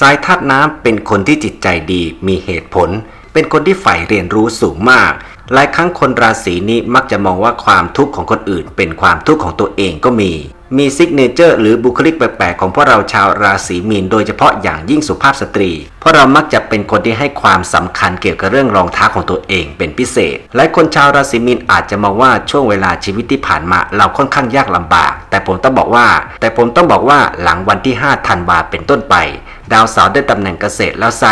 สายธาตุน้ำเป็นคนที่จิตใจดีมีเหตุผล เป็นคนที่ใฝ่เรียนรู้สูงมาก หลายครั้งคนราศีนี้มักจะมองว่าความทุกข์ของคนอื่น เป็นความทุกข์ของตัวเองก็มี มีซิกเนเจอร์หรือบุคลิกแปลกๆของพวกเราชาวราศีมีนโดยเฉพาะอย่างยิ่งสุภาพสตรี เพราะเรามักจะเป็นคนที่ให้ความสำคัญเกี่ยวกับเรื่องรองเท้าของตัวเองเป็นพิเศษ หลายคนชาวราศีมีนอาจจะมองว่าช่วงเวลาชีวิตที่ผ่านมาเราค่อนข้างยากลำบาก แต่ผมต้องบอกว่า แต่ผมต้องบอกว่าหลังวันที่ 5 ธันวาเป็นต้นไป ดาวเสาร์ได้ตำแหน่งเกษตรแล้วไซ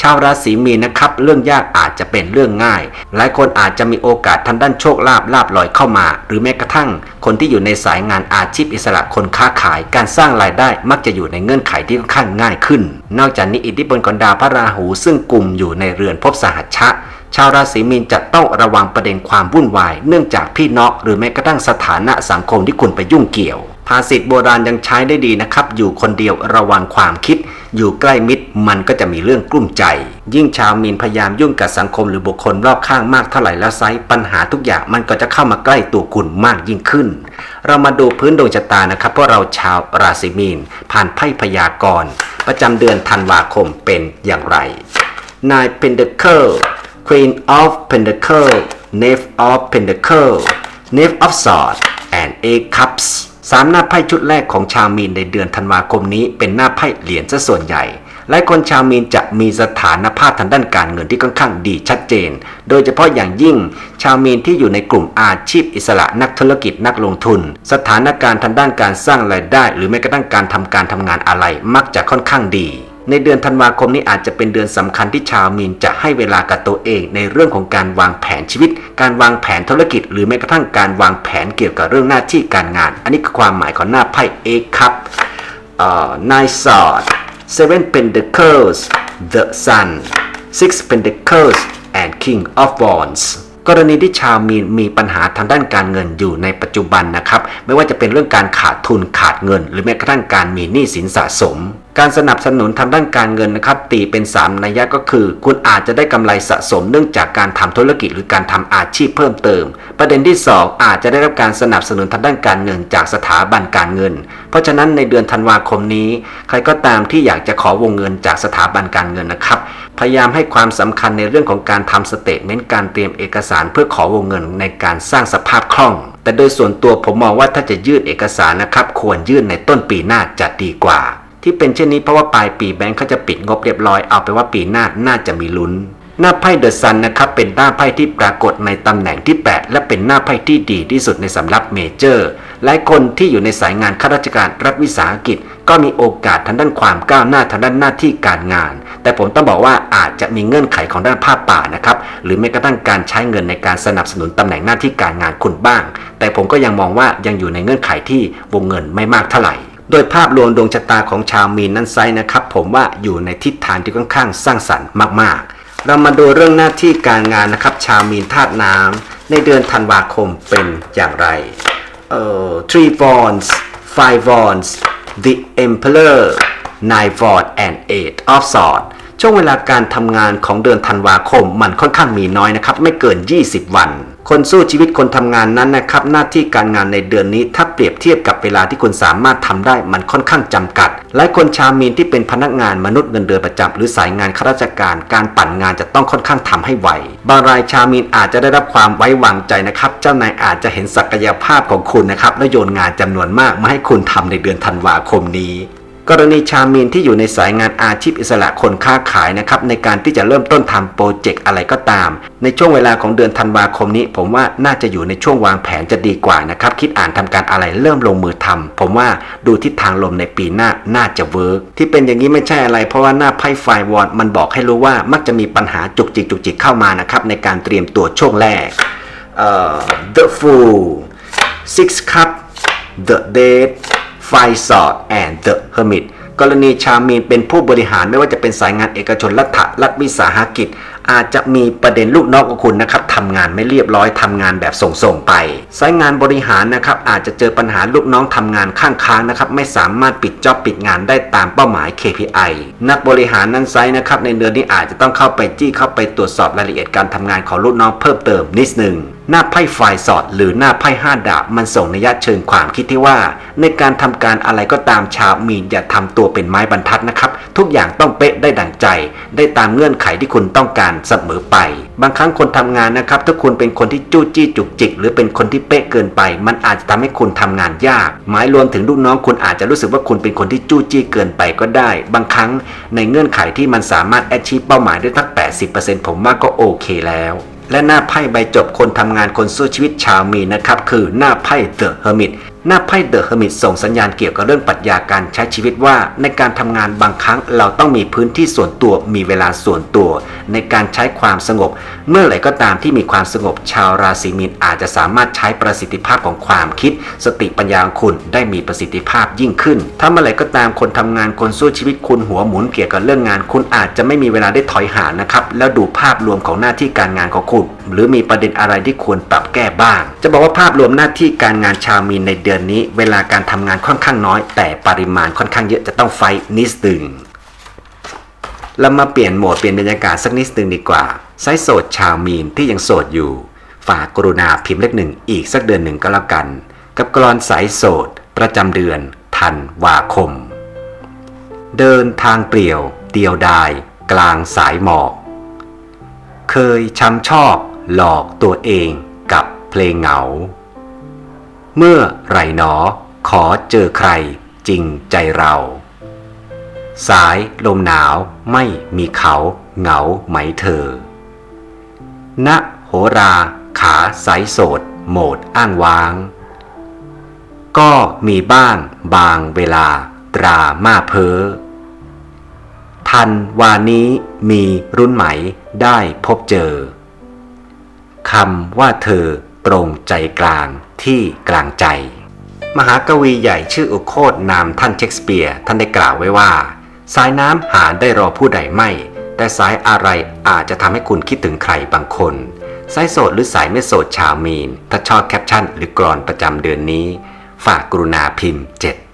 ชาวราศีมีนนะครับ เรื่องยากอาจจะเป็นเรื่องง่าย หลายคนอาจจะมีโอกาสทางด้านโชคลาภลาบลอยเข้ามา หรือแม้กระทั่ง คนที่อยู่ในสายงานอาชีพอิสระคนค้าขาย การสร้างรายได้มักจะอยู่ในเงื่อนไขที่ค่อนข้างง่ายขึ้น นอกจากนี้อิทธิพลของดาวพระราหูซึ่งกลุ่มอยู่ในเรือนภพสหัชชะชาวราศีมีนจะต้องระวังประเด็นความวุ่นวาย เนื่องจากพี่น้องหรือแม้กระทั่งสถานะสังคมที่คุณไปยุ่งเกี่ยว ภาษิตโบราณยังใช้ได้ดีนะครับ อยู่คนเดียวระวังความคิด อยู่ใกล้มิตรมันก็จะมีเรื่องกลุ้มใจ ยิ่งชาวมีนพยายามยุ่งกับสังคมหรือบุคคลรอบข้างมากเท่าไหร่แล้วไซปัญหาทุกอย่างมันก็จะเข้ามาใกล้ตัวคุณมากยิ่งขึ้น เรามาดูพื้นดวงชะตานะครับเพราะเราชาวราศีมีน ผ่านไพ่พยากรณ์ประจำเดือนธันวาคมเป็นอย่างไรนาย Pentacle Queen of Pentacle Knave of Pentacle Knave of Swords and Eight Cups สามหน้าไพ่ชุดแรกของชาวมีนในเดือนธันวาคมนี้เป็นหน้าไพ่เหรียญซะส่วนใหญ่ หลายคนชาวมีนจะมีสถานภาพทางด้านการเงินที่ค่อนข้างดีชัดเจน โดยเฉพาะอย่างยิ่ง ชาวมีนที่อยู่ในกลุ่มอาชีพอิสระนักธุรกิจนักลงทุน สถานการณ์ทางด้านการสร้างรายได้ หรือแม้กระทั่งการทำการทำงานอะไรมักจะค่อนข้างดี ในเดือนธันวาคมนี้อาจจะเป็นเดือนสำคัญที่ชาวมีนจะให้เวลากับตัวเอง ในเรื่องของการวางแผนชีวิต การวางแผนธุรกิจ หรือแม้กระทั่งการวางแผนเกี่ยวกับเรื่องหน้าที่การงาน อันนี้คือความหมายของหน้าไพ่เอกครับเอ่อ nine sword seven pentacles the sun six pentacles and king of wands กรณีที่ชาวมีนมีปัญหาทางด้านการเงินอยู่ในปัจจุบันนะครับ ไม่ว่าจะเป็นเรื่องการขาดทุนขาดเงิน หรือแม้กระทั่งการมีหนี้สินสะสม การสนับสนุนทางด้านการเงินนะครับตีเป็น 3 นัยยะก็คือ คุณอาจจะได้กำไรสะสมเนื่องจากการทำธุรกิจหรือการทำอาชีพเพิ่มเติม ประเด็นที่ 2 อาจจะได้รับการสนับสนุนทางด้านการเงินจากสถาบันการเงิน เพราะฉะนั้นในเดือนธันวาคมนี้ ใครก็ตามที่อยากจะขอวงเงินจากสถาบันการเงินนะครับพยายามให้ความสำคัญในเรื่องของการทำสเตทเมนต์การเตรียมเอกสารเพื่อขอวงเงินในการสร้างสภาพคล่อง แต่โดยส่วนตัวผมมองว่าถ้าจะยื่นเอกสารนะครับควรยื่นในต้นปีหน้าจะดีกว่า ที่เป็นเช่นนี้เพราะว่าปลายปีแบงค์เขาจะปิดงบเรียบร้อยเอาไปว่าปีหน้าน่าจะมีลุ้น หน้าไพ่เดอะซันนะครับเป็นหน้าไพ่ที่ปรากฏในตำแหน่งที่ 8 และเป็นหน้าไพ่ที่ดีที่สุดในสำรับเมเจอร์หลายคนที่อยู่ในสายงานข้าราชการรัฐวิสาหกิจ ก็มีโอกาสทางด้านความก้าวหน้าทางด้านหน้าที่การงาน แต่ผมต้องบอกว่าอาจจะมีเงื่อนไขของด้านภาพป่านะครับหรือแม้กระทั่งการใช้เงินในการสนับสนุนตำแหน่งหน้าที่การงานคุณบ้าง แต่ผมก็ยังมองว่ายังอยู่ในเงื่อนไขที่วงเงินไม่มากเท่าไหร่ โดยภาพรวมดวงชะตาของชาวมีนนั้นไซส์นะครับ ผมว่าอยู่ในทิศทางที่ค่อนข้างสร้างสรรค์มากๆ เรามาดูเรื่องหน้าที่การงานนะครับ ชาวมีนธาตุน้ำในเดือนธันวาคมเป็นอย่างไรเอ่อ three wands five wands the emperor nine wands and eight of swords ช่วงเวลาการทำงานของเดือนธันวาคมมันค่อนข้างมีน้อยนะครับ ไม่เกิน 20 วัน คนสู้ชีวิตคนทำงานนั้นนะครับ หน้าที่การงานในเดือนนี้ถ้า เปรียบเทียบกับเวลาที่คุณสามารถทำได้มันค่อนข้างจำกัด หลายคนชาวมีนที่เป็นพนักงานมนุษย์เงินเดือนประจำหรือสายงานข้าราชการ การปั่นงานจะต้องค่อนข้างทำให้ไวบางรายชาวมีนอาจจะได้รับความไว้วางใจนะครับ เจ้านายอาจจะเห็นศักยภาพของคุณนะครับและโยนงานจำนวนมากมาให้คุณทำในเดือนธันวาคมนี้ กรณีชาวมีนที่อยู่ในสายงานอาชีพอิสระคนค้าขายนะครับในการที่จะเริ่มต้นทำโปรเจกต์อะไรก็ตาม ในช่วงเวลาของเดือนธันวาคมนี้ ผมว่าน่าจะอยู่ในช่วงวางแผนจะดีกว่านะครับคิดอ่านทำการอะไรเริ่มลงมือทำผมว่าดูทิศทางลมในปีหน้าน่าจะเวิร์กที่เป็นอย่างนี้ไม่ใช่อะไร เพราะว่าหน้าไพ่ไฟวอร์ดมันบอกให้รู้ว่ามักจะมีปัญหาจุกจิกจุกจิกเข้ามานะครับในการเตรียมตัวช่วงแรกเอ่อ The Fool Six Cup The Dead Five Swords and The Hermit กรณีชามีนเป็นผู้บริหารไม่ว่าจะเป็นสายงานเอกชนรัฐรัฐวิสาหกิจ อาจจะมีประเด็นลูกน้องของคุณนะครับทำงานไม่เรียบร้อยทำงานแบบส่งๆไป สายงานบริหารนะครับอาจจะเจอปัญหาลูกน้องทำงานข้างค้างนะครับไม่สามารถปิดจ็อบปิดงานได้ตามเป้าหมาย KPI นักบริหารนั้นไซส์นะครับในเดือนนี้อาจจะต้องเข้าไปจี้เข้าไปตรวจสอบรายละเอียดการทำงานของลูกน้องเพิ่มเติมนิดหนึ่ง หน้าไพ่ฝ่ายสอดหรือหน้าไพ่ห้าดาบมันส่งนัยยะเชิงความคิดที่ว่า ในการทำการอะไรก็ตามชาวมีนอย่าทำตัวเป็นไม้บรรทัดนะครับ ทุกอย่างต้องเป๊ะได้ดังใจ ได้ตามเงื่อนไขที่คุณต้องการเสมอไป บางครั้งคนทำงานนะครับถ้าคุณเป็นคนที่จู้จี้จุกจิก หรือเป็นคนที่เป๊ะเกินไป มันอาจจะทำให้คุณทำงานยาก หมายรวมถึงลูกน้องคุณอาจจะรู้สึกว่าคุณเป็นคนที่จู้จี้เกินไปก็ได้ บางครั้งในเงื่อนไขที่มันสามารถแอชชีพเป้าหมายได้ทั้ง80%ผมว่าก็โอเคแล้ว และหน้าไพ่ใบจบคนทำงานคนสู้ชีวิตชาวมีนะครับ คือหน้าไพ่เดอะเฮอร์มิต หน้าไพ่เดอะเฮอร์มิตส่งสัญญาณเกี่ยวกับเรื่องปรัชญาการใช้ชีวิตว่า ในการทำงานบางครั้งเราต้องมีพื้นที่ส่วนตัวมีเวลาส่วนตัว ในการใช้ความสงบ เมื่อไหร่ก็ตามที่มีความสงบ ชาวราศีมีนอาจจะสามารถใช้ประสิทธิภาพของความคิด สติปัญญาของคุณได้มีประสิทธิภาพยิ่งขึ้น ถ้าเมื่อไหร่ก็ตามคนทำงานคนสู้ชีวิตคุณหัวหมุนเกี่ยวกับเรื่องงาน คุณอาจจะไม่มีเวลาได้ถอยห่างนะครับแล้วดูภาพรวมของหน้าที่การงานของคุณหรือมีประเด็นอะไรที่ควรปรับแก้บ้าง จะบอกว่าภาพรวมหน้าที่การงานชาวมีนในเดือนนี้เวลาการทำงานค่อนข้างน้อย แต่ปริมาณค่อนข้างเยอะจะต้องไฟนิดหนึ่งเรามาเปลี่ยนโหมดเปลี่ยนบรรยากาศสักนิดหนึ่งดีกว่าไซโสดชาวมีนที่ยังโสดอยู่ ฝากกรุณาพิมพ์เลขหนึ่งอีกสักเดือนหนึ่งก็แล้วกัน กับกรอนสายโสด ประจำเดือนธันวาคม เดินทางเปลี่ยว เดียวดาย กลางสายหมอก เคยช้ำชอบ หลอกตัวเองกับเพลงเหงา เมื่อไรหนอ ขอเจอใครจริงใจเรา สายลมหนาวไม่มีเขาเหงาไหมเธอ ณโหราขาสายโสดโหมดอ้างว้าง ก็มีบ้างบางเวลาตรามาเพอทันวานี้มีรุ่นไหมได้พบเจอ คำว่าเธอตรงใจกลาง ที่กลางใจ มหากวีใหญ่ชื่ออุโคตนามท่านเชคสเปียร์ท่านได้กล่าวไว้ว่า สายน้ำหาได้รอผู้ใดไม่ แต่สายอะไรอาจจะทำให้คุณคิดถึงใครบางคน สายโสดหรือสายไม่โสดชาวมีน ถ้าชอบแคปชั่นหรือกรอนประจำเดือนนี้ ฝากกรุณาพิมพ์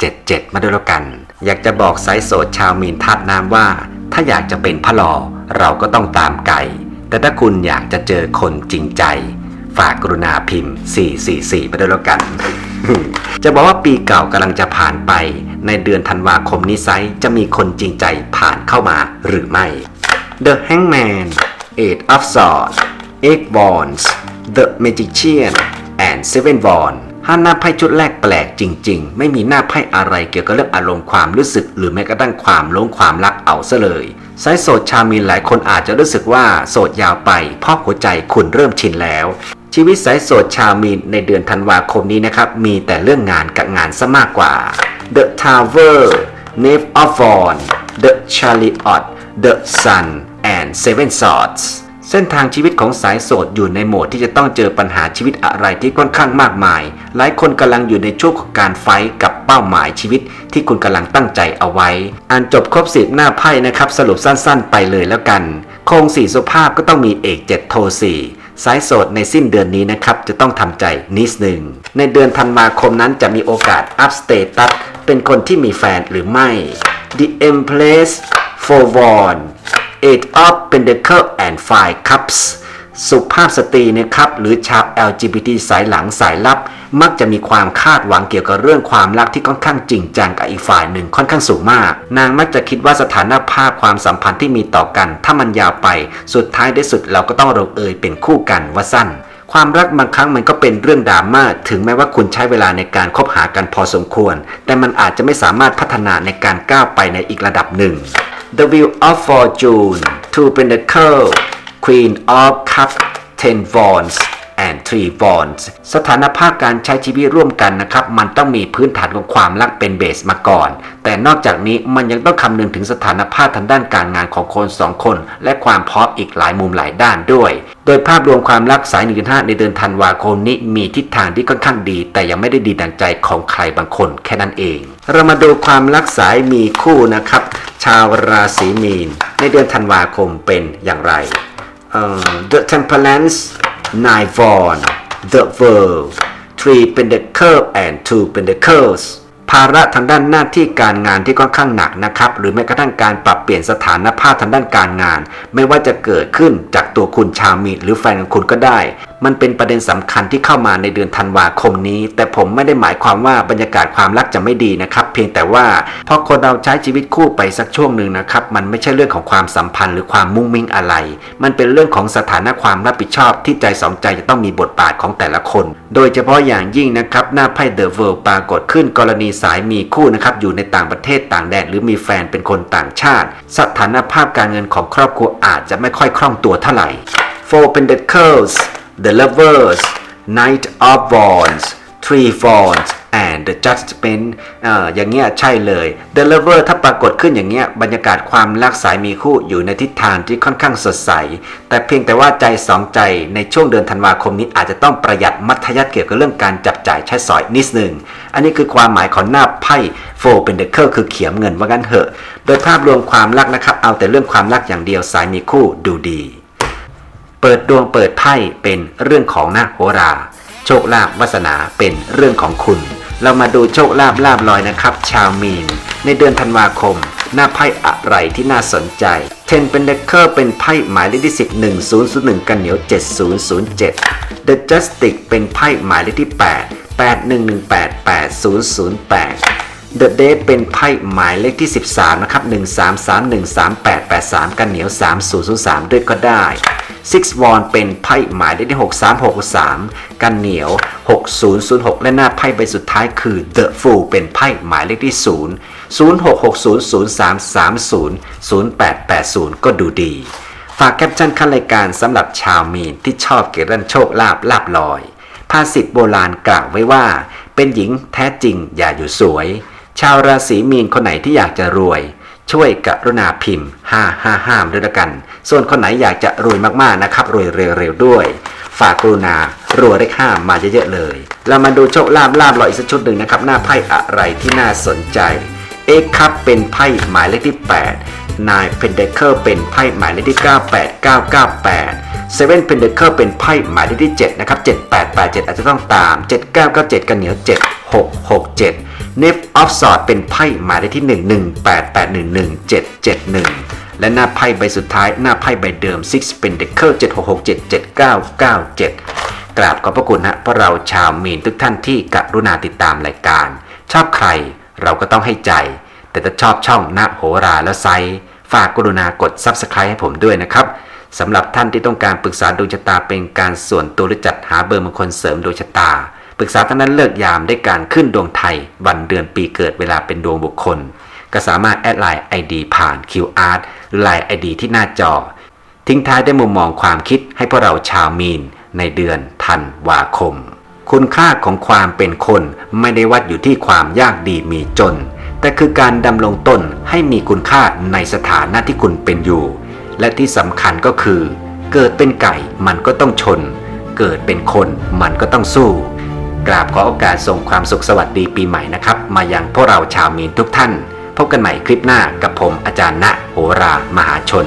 777 มาด้วยแล้วกัน อยากจะบอกสายโสดชาวมีนทัดน้ำว่า ถ้าอยากจะเป็นพระลอเราก็ต้องตามไก่แต่ถ้าคุณอยากจะเจอคนจริงใจ ฝากกรุณาพิมพ์ 444มาด้วยแล้วกัน จะบอกว่าปีเก่ากำลังจะผ่านไป ในเดือนธันวาคมนี้ไซส์จะมีคนจริงใจผ่านเข้ามาหรือไม่ The Hangman Eight of Swords Eight Wands The Magician and Seven Wands ห้าหน้าไพ่ชุดแรกแปลกจริง ๆ ไม่มีหน้าไพ่อะไรเกี่ยวกับเรื่องอารมณ์ความรู้สึก หรือแม้กระทั่งความหลงความรักเอาซะเลยไซส์โสดชามีหลายคนอาจจะรู้สึกว่าโสดยาวไปเพราะหัวใจคุณเริ่มชินแล้ว ชีวิตสายโสดชาวมีนในเดือนธันวาคมนี้นะครับ มีแต่เรื่องงานกับงานซะมากกว่า The Tower n a v e of w a r The Chariot The Sun and Seven Swords เส้นทางชีวิตของสายโสดอยู่ในโหมดที่จะต้องเจอปัญหาชีวิตอะไรที่ค่อนข้างมากมาย หลายคนกำลังอยู่ในช่วงของการไฟกับเป้าหมายชีวิต ที่คุณกำลังตั้งใจเอาไว้ อ่านจบครบสิบหน้าไพ่นะครับ สรุปสั้นๆ ไปเลยแล้วกัน โครงสี่สุภาพก็ต้องมีเอกเจ็ดโทสี่ สายโสดในสิ้นเดือนนี้นะครับ จะต้องทำใจนิดหนึ่ง ในเดือนธันวาคมนั้นจะมีโอกาสอัพสเตตัสเป็นคนที่มีแฟนหรือไม่ The Empress for One Eight of Pentacle and Five Cups สุภาพสตรีนะครับ หรือชาว LGBT สายหลังสายลับ มักจะมีความคาดหวังเกี่ยวกับเรื่องความรักที่ค่อนข้างจริงจังกับอีกฝ่ายหนึ่งค่อนข้างสูงมาก นางมักจะคิดว่าสถานภาพความสัมพันธ์ที่มีต่อกัน ถ้ามันยาวไป สุดท้ายได้สุดเราก็ต้องลงเอยเป็นคู่กันว่าสั้นความรักบางครั้งมันก็เป็นเรื่องดราม่าถึงแม้ว่าคุณใช้เวลาในการคบหากันพอสมควร แต่มันอาจจะไม่สามารถพัฒนาในการก้าวไปในอีกระดับหนึ่ง The Wheel of Fortune Two Pentacles Queen of Cups Ten Wands and Three Wands สถานภาพการใช้ชีวิตร่วมกันนะครับ มันต้องมีพื้นฐานของความรักเป็นเบสมาก่อน แต่นอกจากนี้มันยังต้องคำนึงถึงสถานภาพทางด้านการงานของคนสองคน และความพร้อมอีกหลายมุมหลายด้านด้วย โดยภาพรวมความรักสาย 1.5 ในเดือนธันวาคมนี้มีทิศทางที่ค่อนข้างดี แต่ยังไม่ได้ดีดังใจของใครบางคนแค่นั้นเอง เรามาดูความรักสายมีคู่นะครับ ชาวราศีมีน ในเดือนธันวาคมเป็นอย่างไร The Temperance Nine Vaughan The World Three Pentacles and Two Pentacles ภาระทางด้านหน้าที่การงานที่ค่อนข้างหนักนะครับหรือแม้กระทั่งการปรับเปลี่ยนสถานภาพทางด้านการงาน ไม่ว่าจะเกิดขึ้นจากตัวคุณชาวมีนหรือแฟนของคุณก็ได้ มันเป็นประเด็นสำคัญที่เข้ามาในเดือนธันวาคมนี้ แต่ผมไม่ได้หมายความว่าบรรยากาศความรักจะไม่ดีนะครับ เพียงแต่ว่าพอคนเราใช้ชีวิตคู่ไปสักช่วงหนึ่งนะครับ มันไม่ใช่เรื่องของความสัมพันธ์หรือความมุ่งมิ่งอะไร มันเป็นเรื่องของสถานะความรับผิดชอบที่ใจสองใจจะต้องมีบทบาทของแต่ละคน โดยเฉพาะอย่างยิ่งนะครับหน้าไพ่เดอะเวิลด์ปรากฏขึ้นกรณีสายมีคู่นะครับอยู่ในต่างประเทศต่างแดนหรือมีแฟนเป็นคนต่างชาติ สถานภาพการเงินของครอบครัวอาจจะไม่ค่อยคล่องตัวเท่าไหร่ Four Pentacles The Lovers Knight of Wands Three Wands and the Judgment เอ่ออย่างเงี้ยใช่เลย The Lover ถ้าปรากฏขึ้นอย่างเงี้ยบรรยากาศความรักสายมีคู่อยู่ในทิศทางที่ค่อนข้างสดใส แต่เพียงแต่ว่าใจสองใจในช่วงเดือนธันวาคมนี้อาจจะต้องประหยัดมัธยัติเกี่ยวกับเรื่องการจับจ่ายใช้สอยนิดนึง อันนี้คือความหมายของหน้าไพ่ Four Pentacles คือเขียมเงินว่างั้นเถอะ โดยภาพรวมความรักนะครับ เอาแต่เรื่องความรักอย่างเดียวสายมีคู่ดูดี เปิดดวงเปิดไพ่เป็นเรื่องของหนักโหรา โชคลาภวาสนาเป็นเรื่องของคุณ เรามาดูโชคลาภลาบลอยนะครับ ชาวมีน ในเดือนธันวาคม หน้าไพ่อะไรที่น่าสนใจ เทนเป็นเดคเคอร์เป็นไพ่หมายเลขที่10 1001 กันเหนียว 7007 The Justice เป็นไพ่หมายเลขที่ 8 81188008 The Date เป็นไพ่หมายเลขที่ 13 นะครับ 13313883กันเหนียว 3003 ด้วยก็ได้ Six Won เป็นไพ่หมายเลขที่ 6363 กันเหนียว 6006 และหน้าไพ่ใบสุดท้ายคือ The Fool เป็นไพ่หมายเลขที่ 0 066003300880 ก็ดูดี ฝากแคปชั่นขั้นรายการสำหรับชาวมีนที่ชอบเกี่ยวกับโชคลาภลาบลอย ภาษิตโบราณกล่าวไว้ว่า เป็นหญิงแท้จริงอย่าอยู่สวย ชาวราศีมีนคนไหนที่อยากจะรวยช่วยกรุณาพิมพ์ 555ด้วยละกัน ส่วนคนไหนอยากจะรวยมากๆนะครับ รวยเร็วๆด้วย ฝากกรุณารวยเลขห้ามาเยอะๆเลย เรามาดูโชคลาภลาบลอยอีกสักชุดหนึ่งนะครับ หน้าไพ่อะไรที่น่าสนใจเอ็กครับเป็นไพ่หมายเลขที่ 8 นายเพนเดเ c อร์เป็นไพ่หมายเลขที่ 98998เซเว่นเพนเดเ c อร์เป็นไพ่หมายเลขที่ 7 นะครับ 7887 อาจจะต้องตาม 7997 กันเหนียว7667เนฟออฟสอดเป็นไพ่หมายเลขที่ 118811771 และหน้าไพ่ใบสุดท้ายหน้าไพ่ใบเดิม6เป็นเด c อร์76677997 กราบขอบพระคุณฮะเพราะเราชาวมีนทุกท่านที่กรุณาติดตามรายการ ชอบใครเราก็ต้องให้ใจ แต่ถ้าชอบช่องนะโหราแล้วไซฝากกรุณากด Subscribe ให้ผมด้วยนะครับสำหรับท่านที่ต้องการปรึกษาดวงชะตาเป็นการส่วนตัวหรือจัดหาเบอร์มงคลเสริมดวงชะตา ปรึกษาท่านนั้นเลิกยามได้การขึ้นดวงไทย วันเดือนปีเกิดเวลาเป็นดวงบุคคล ก็สามารถแอดไลน์ ID ผ่าน QR หรือไลน์ ID ที่หน้าจอ ทิ้งท้ายด้วยมุมมองความคิดให้พวกเราชาวมีน ในเดือนธันวาคม คุณค่าของความเป็นคนไม่ได้วัดอยู่ที่ความยากดีมีจน แต่คือการดำรงตนให้มีคุณค่าในสถานะที่คุณเป็นอยู่ และที่สำคัญก็คือ เกิดเป็นไก่มันก็ต้องชน เกิดเป็นคนมันก็ต้องสู้กราบขอโอกาสส่งความสุขสวัสดีปีใหม่นะครับ มายังพวกเราชาวมีนทุกท่าน พบกันใหม่คลิปหน้ากับผมอาจารย์ณโหรามหาชน